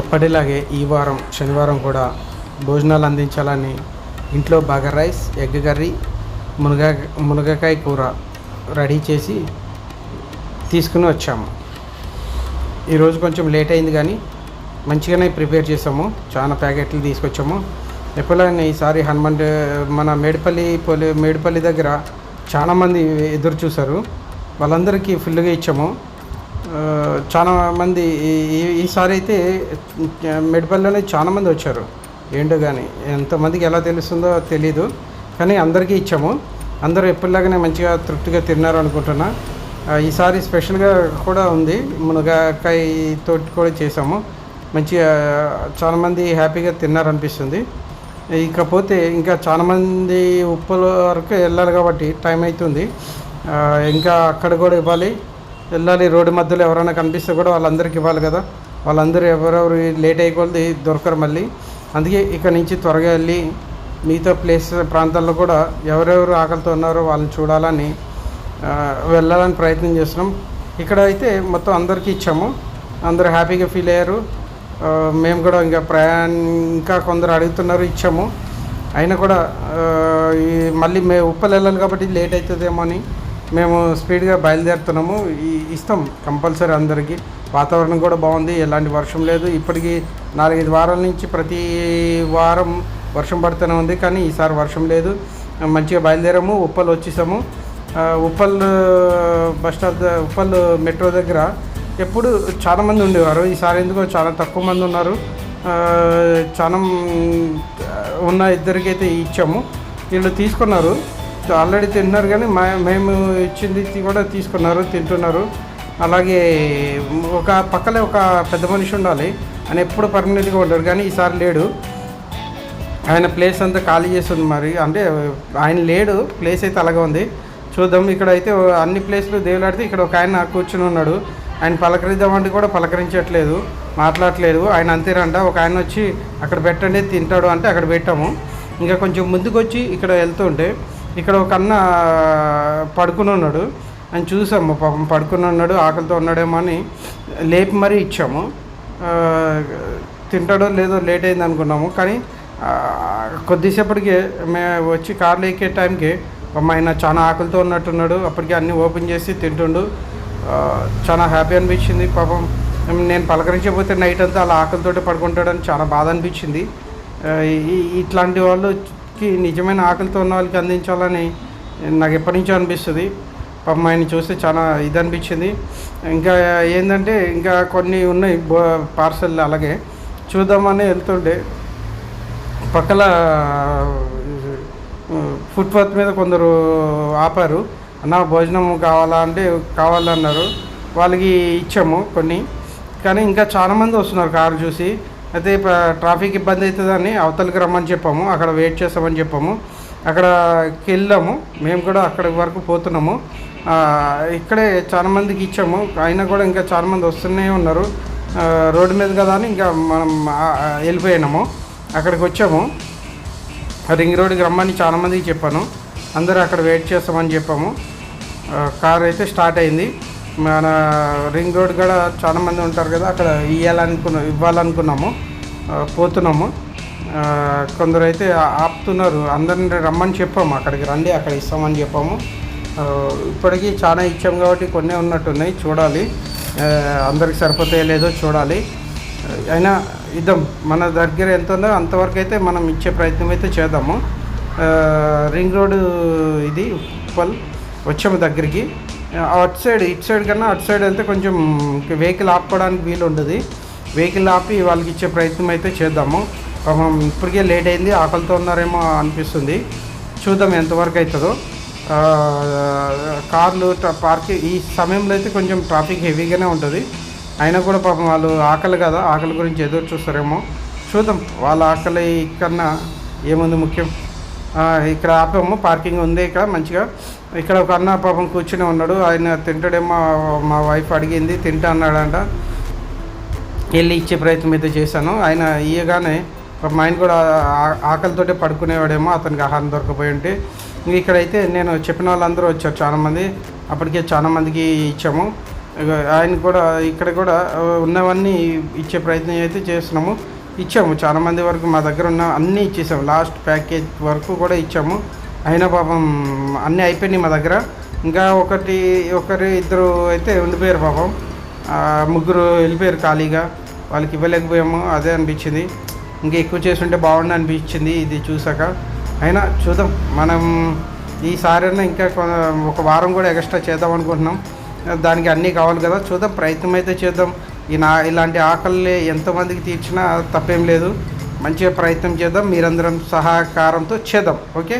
ఎప్పటిలాగే ఈ వారం శనివారం కూడా భోజనాలు అందించాలని ఇంట్లో బాగా రైస్ ఎగ్ కర్రీ మునగా మునగకాయ కూర రెడీ చేసి తీసుకుని వచ్చాము. ఈరోజు కొంచెం లేట్ అయింది కానీ మంచిగానే ప్రిపేర్ చేసాము. చాలా ప్యాకెట్లు తీసుకొచ్చాము. ఎప్పుడైనా ఈసారి హనుమంత్ మన మేడిపల్లి పొలి మేడిపల్లి దగ్గర చాలామంది ఎదురు చూశారు. వాళ్ళందరికీ ఫుల్గా ఇచ్చాము. చాలా మంది ఈ- ఈసారి అయితే మెడిపల్లిలోనే చాలా మంది వచ్చారు. ఏంటో కానీ ఎంతమందికి ఎలా తెలుస్తుందో తెలీదు. కానీ అందరికీ ఇచ్చాము. అందరూ ఎప్పటిలాగానే మంచిగా తృప్తిగా తిన్నారు అనుకుంటున్నా. ఈసారి స్పెషల్గా కూడా ఉంది. మునగాకాయ తోటి కూడా చేసాము. మంచిగా చాలామంది హ్యాపీగా తిన్నారనిపిస్తుంది. ఇకపోతే ఇంకా చాలామంది ఉప్పుల వరకు వెళ్ళాలి కాబట్టి టైం అవుతుంది. ఇంకా అక్కడ కూడా ఇవ్వాలి. వెళ్ళాలి. రోడ్డు మధ్యలో ఎవరైనా కనిపిస్తే కూడా వాళ్ళందరికీ ఇవ్వాలి కదా. వాళ్ళందరూ ఎవరెవరు లేట్ అయిపోతే దొరకరు మళ్ళీ. అందుకే ఇక్కడ నుంచి త్వరగా వెళ్ళి మిగతా ప్లేస్ ప్రాంతాల్లో కూడా ఎవరెవరు ఆకలితో ఉన్నారో వాళ్ళని చూడాలని వెళ్ళాలని ప్రయత్నం చేస్తున్నాం. ఇక్కడ అయితే మొత్తం అందరికీ ఇచ్చాము. అందరూ హ్యాపీగా ఫీల్ అయ్యారు. మేము కూడా ఇంకా ప్రయాణ ఇంకా కొందరు అడుగుతున్నారు ఇచ్చాము. అయినా కూడా మళ్ళీ మేము ఉప్పలు వెళ్ళాలి కాబట్టి లేట్ అవుతుందేమో అని మేము స్పీడ్గా బయలుదేరుతున్నాము. ఇస్తాం కంపల్సరీ అందరికీ. వాతావరణం కూడా బాగుంది. ఎలాంటి వర్షం లేదు. ఇప్పటికీ నాలుగైదు వారాల నుంచి ప్రతి వారం వర్షం పడుతూనే ఉంది. కానీ ఈసారి వర్షం లేదు. మంచిగా బయలుదేరాము. ఉప్పలు వచ్చేసాము. Uppal bus stop Uppal metro దగ్గర ఎప్పుడు చాలామంది ఉండేవారు. ఈసారి ఎందుకో చాలా తక్కువ మంది ఉన్నారు. చాలా ఉన్న ఇద్దరికైతే ఇచ్చాము. వీళ్ళు తీసుకున్నారు. ఆల్రెడీ తింటున్నారు కానీ మా మేము ఇచ్చింది కూడా తీసుకున్నారు తింటున్నారు. అలాగే ఒక పక్కనే ఒక పెద్ద మనిషి ఉండాలి. ఆయన ఎప్పుడు పర్మనెంట్గా ఉంటారు కానీ ఈసారి లేడు. ఆయన ప్లేస్ అంతా ఖాళీ చేస్తుంది మరి. అంటే ఆయన లేడు ప్లేస్ అయితే అలాగే ఉంది. చూద్దాం ఇక్కడ అయితే అన్ని ప్లేస్లు దేవులాడితే ఇక్కడ ఒక ఆయన కూర్చుని ఉన్నాడు. ఆయన పలకరిద్దామంటే కూడా పలకరించట్లేదు మాట్లాడట్లేదు. ఆయన అంతేనంట ఒక ఆయన వచ్చి అక్కడ పెట్టండి తింటాడు అంటే అక్కడ పెట్టాము. ఇంకా కొంచెం ముందుకు వచ్చి ఇక్కడ వెళ్తుంటే ఇక్కడ ఒక అన్న పడుకుని ఉన్నాడు. ఆయన చూసాము పాపం పడుకుని ఉన్నాడు ఆకలితో ఉన్నాడేమో అని లేపి మరీ ఇచ్చాము. తింటాడో లేదో లేట్ అయింది అనుకున్నాము. కానీ కొద్దిసేపటికి మేము వచ్చి కార్లో ఎక్కే టైంకి ఆయన చాలా ఆకలితో ఉన్నట్టున్నాడు. అప్పటికి అన్నీ ఓపెన్ చేసి తింటుండు. చాలా హ్యాపీ అనిపించింది. పాపం నేను పలకరించకపోతే నైట్ అంతా అలా ఆకలితోటి పడుకుంటాడని చాలా బాధ అనిపించింది. ఇట్లాంటి వాళ్ళు కి వాళ్ళకి నిజమైన ఆకలితో ఉన్న వాళ్ళకి అందించాలని నాకు ఎప్పటి నుంచో అనిపిస్తుంది. పాపం ఆయన చూస్తే చాలా ఇది అనిపించింది ఇంకా ఏంటంటే ఇంకా కొన్ని ఉన్నాయి బో పార్సల్ అలాగే. చూద్దామని వెళ్తుండే పక్కల ఫుట్పాత్ మీద కొందరు ఆపారు. అన్న భోజనం కావాలా అంటే కావాలన్నారు. వాళ్ళకి ఇచ్చాము కొన్ని. కానీ ఇంకా చాలామంది వస్తున్నారు కారు చూసి. అయితే ట్రాఫిక్ ఇబ్బంది అవుతుందని అవతలకి రమ్మని చెప్పాము అక్కడ వెయిట్ చేస్తామని చెప్పాము. అక్కడకి వెళ్ళాము మేము కూడా అక్కడి వరకు పోతున్నాము. ఇక్కడే చాలామందికి ఇచ్చాము అయినా కూడా ఇంకా చాలామంది వస్తూనే ఉన్నారు. రోడ్డు మీద కదా అని ఇంకా మనం వెళ్ళిపోయినాము అక్కడికి వచ్చాము. రింగ్ రోడ్కి రమ్మని చాలామందికి చెప్పాను అందరూ అక్కడ వెయిట్ చేస్తామని చెప్పాము. కార్ అయితే స్టార్ట్ అయింది. మన రింగ్ రోడ్ కూడా చాలామంది ఉంటారు కదా అక్కడ ఇవ్వాలనుకున్న ఇవ్వాలనుకున్నాము పోతున్నాము. కొందరు అయితే ఆపుతున్నారు. అందరిని రమ్మని చెప్పాము అక్కడికి రండి అక్కడ ఇస్తామని చెప్పాము. ఇప్పటికీ చాలా ఇచ్చాము కాబట్టి కొన్ని ఉన్నట్టున్నాయి చూడాలి. అందరికి సరిపోతాయో లేదో చూడాలి. అయినా ఇద్దాం మన దగ్గర ఎంత ఉందో అంతవరకు అయితే మనం ఇచ్చే ప్రయత్నం అయితే చేద్దాము. రింగ్ రోడ్ ఇది ఉప్పల్ వచ్చాము దగ్గరికి. అటు సైడ్ ఇటు సైడ్ కన్నా అటు సైడ్ వెళ్తే కొంచెం వెహికల్ ఆపుకోవడానికి వీలు ఉండదు. వెహికల్ ఆపి వాళ్ళకి ఇచ్చే ప్రయత్నం అయితే చేద్దాము. పాపం ఇప్పటికే లేట్ అయింది ఆకలితో ఉన్నారేమో అనిపిస్తుంది. చూద్దాం ఎంతవరకు అవుతుందో. కార్లు పార్కింగ్ ఈ సమయంలో అయితే కొంచెం ట్రాఫిక్ హెవీగానే ఉంటుంది. అయినా కూడా పాపం వాళ్ళు ఆకలి కదా ఆకలి గురించి ఎదురు చూస్తారేమో. చూద్దాం వాళ్ళ ఆకలి కన్నా ఏముంది ముఖ్యం? ఇక్కడ ఆపాము పార్కింగ్ ఉంది ఇక్కడ మంచిగా. ఇక్కడ ఒక అన్న పాపం కూర్చుని ఉన్నాడు. ఆయన తింటాడేమో మా వైఫ్ అడిగింది తింటా అన్నాడంట. వెళ్ళి ఇచ్చే ప్రయత్నం అయితే చేశాను. ఆయన ఇయ్యగానే మా ఆయన కూడా ఆ- ఆకలితోటే పడుకునేవాడేమో అతనికి ఆహారం దొరకపోయి ఉంటే. ఇంక ఇక్కడైతే నేను చెప్పిన వాళ్ళందరూ వచ్చారు చాలామంది. అప్పటికే చాలామందికి ఇచ్చాము. ఆయన కూడా ఇక్కడ కూడా ఉన్నవన్నీ ఇచ్చే ప్రయత్నం అయితే చేస్తున్నాము. ఇచ్చాము. చాలా మంది వరకు మా దగ్గర ఉన్న అన్నీ ఇచ్చేసాము. లాస్ట్ ప్యాకేజ్ వరకు కూడా ఇచ్చాము. అయినా పాపం అన్నీ అయిపోయినాయి మా దగ్గర. ఇంకా ఒకటి ఒకరు ఇద్దరు అయితే ఉండిపోయారు పాపం. ముగ్గురు వెళ్ళిపోయారు ఖాళీగా. వాళ్ళకి ఇవ్వలేకపోయాము అదే అనిపించింది. ఇంకా ఎక్కువ చేస్తుంటే బాగుండు అనిపించింది ఇది చూసాక. అయినా చూద్దాం మనం ఈసారి ఇంకా ఒక వారం కూడా ఎక్స్ట్రా చేద్దాం అనుకుంటున్నాం. దానికి అన్నీ కావాలి కదా చూద్దాం ప్రయత్నం అయితే చేద్దాం. ఈ నా ఇలాంటి ఆకలి ఎంతమందికి తీర్చినా తప్పేం లేదు. మంచిగా ప్రయత్నం చేద్దాం మీరందరం సహకారంతో చేద్దాం ఓకే?